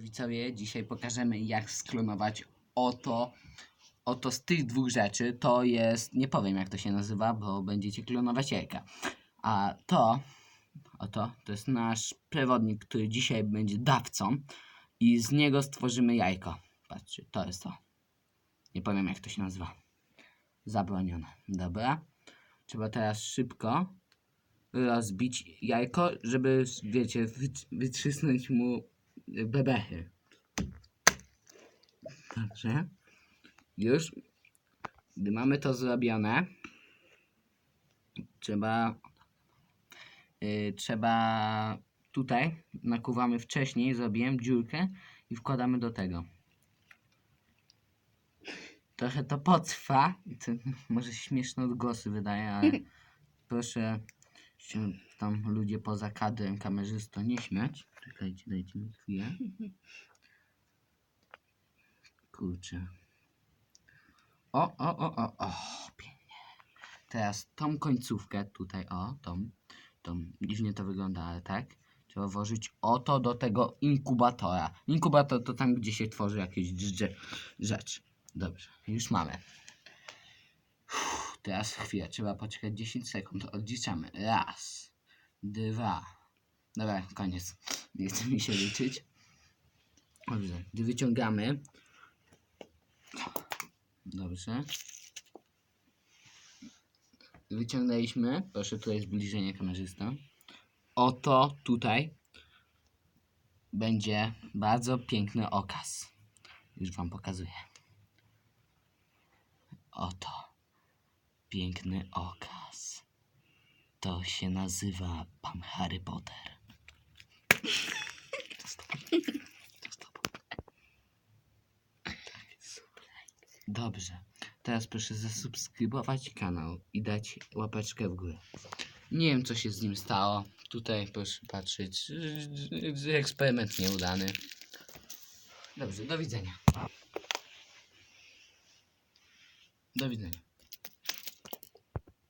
Widzowie, dzisiaj pokażemy jak sklonować oto, oto z tych dwóch rzeczy. To jest, nie powiem jak to się nazywa, bo będziecie klonować jajka. A to, oto, to jest nasz przewodnik, który dzisiaj będzie dawcą i z niego stworzymy jajko. Patrzcie, to jest to. Nie powiem jak to się nazywa. Zabronione. Dobra. Trzeba teraz szybko rozbić jajko, żeby, wiecie, wyt- wytrzysnąć mu bebechy. Dobrze. Już, gdy mamy to zrobione, trzeba, yy, trzeba tutaj, nakuwamy wcześniej, zrobiłem dziurkę i wkładamy do tego. Trochę to potrwa, to może śmieszne odgłosy wydaje, ale proszę się tam ludzie poza kadrem kamerzysto nie śmiać. Czekajcie, dajcie mi chwilę. Kurczę. O, o, o, o, o, pięknie. Teraz tą końcówkę tutaj, o, tą, tą, dziwnie to wygląda, ale tak. Trzeba włożyć oto do tego inkubatora. Inkubator to tam, gdzie się tworzy jakieś rzecz. Dobrze, już mamy. Uff, teraz chwilę, trzeba poczekać 10 sekund. Odliczamy. Raz, dwa. Dobra, koniec. Nie chce mi się liczyć. Dobrze, wyciągamy. Dobrze. Wyciągnęliśmy. Proszę, tutaj zbliżenie kamerzysta. Oto tutaj będzie bardzo piękny okaz. Już Wam pokazuję. Oto piękny okaz. To się nazywa Pan Harry Potter. Tobą. Dobrze. Teraz proszę zasubskrybować kanał i dać łapeczkę w górę. Nie wiem, co się z nim stało. Tutaj proszę patrzeć. Eksperyment nieudany. Dobrze, do widzenia. Do widzenia.